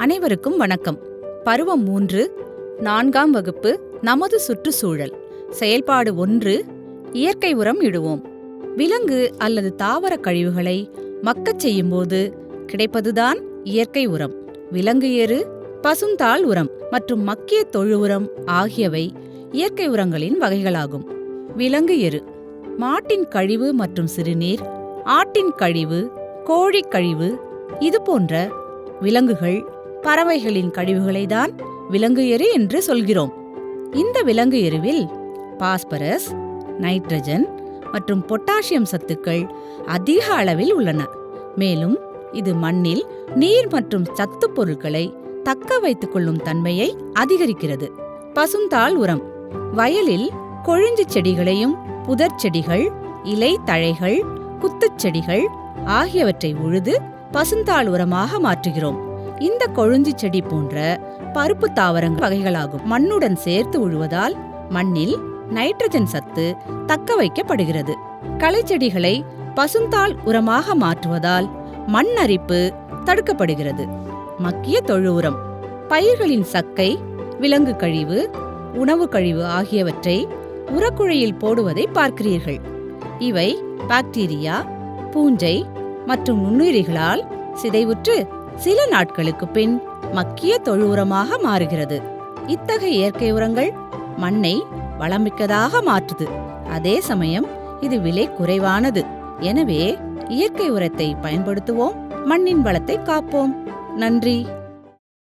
அனைவருக்கும் வணக்கம். பருவம் மூன்று நான்காம் வகுப்பு நமது சுற்றுச்சூழல். செயல்பாடு ஒன்று இயற்கை உரம் இடுவோம். விலங்கு அல்லது தாவர கழிவுகளை மக்கச் செய்யும்போது கிடைப்பதுதான் இயற்கை உரம். விலங்கு எரு பசுந்தாள் உரம் மற்றும் மக்கிய தொழு உரம் ஆகியவை இயற்கை உரங்களின் வகைகளாகும். விலங்கு எரு மாட்டின் கழிவு மற்றும் சிறுநீர் ஆட்டின் கழிவு கோழிக் கழிவு இது போன்ற விலங்குகள் பறவைகளின் கழிவுகளை தான் விலங்கு எரி என்று சொல்கிறோம். இந்த விலங்கு எருவில் பாஸ்பரஸ் நைட்ரஜன் மற்றும் பொட்டாசியம் சத்துக்கள் அதிக அளவில் உள்ளன. மேலும் இது மண்ணில் நீர் மற்றும் சத்து பொருட்களை தக்க வைத்துக் கொள்ளும் தன்மையை அதிகரிக்கிறது. பசுந்தாள் உரம். வயலில் கொழிஞ்சு செடிகளையும் புதர் செடிகள் இலை தழைகள் குத்துச் செடிகள் ஆகியவற்றை உழுது பசுந்தாள் உரமாக மாற்றுகிறோம். இந்த கொழுஞ்சி செடி போன்ற பருப்பு தாவரங்கள் வகைகளாகும். மண்ணுடன் சேர்த்து உழுவதால் மண்ணில் நைட்ரஜன் சத்து தக்க வைக்கப்படுகிறது. களைச்செடிகளை பசுந்தாள் உரமாக மாற்றுவதால் மண் அரிப்பு தடுக்கப்படுகிறது. மக்கிய தொழு உரம் பயிர்களின் சக்கை விலங்கு கழிவு உணவு கழிவு ஆகியவற்றை உரக்குழையில் போடுவதை பார்க்கிறீர்கள். இவை பாக்டீரியா பூஞ்சை மற்றும் நுண்ணுயிரிகளால் சிதைவுற்று சில நாட்களுக்கு பின் மக்கிய தொழு உரமாக மாறுகிறது. இத்தகைய இயற்கை உரங்கள் மண்ணை வளமிக்கதாக மாற்றுது. அதே சமயம் இது விலை குறைவானது. எனவே இயற்கை உரத்தை பயன்படுத்துவோம் மண்ணின் வளத்தை காப்போம். நன்றி.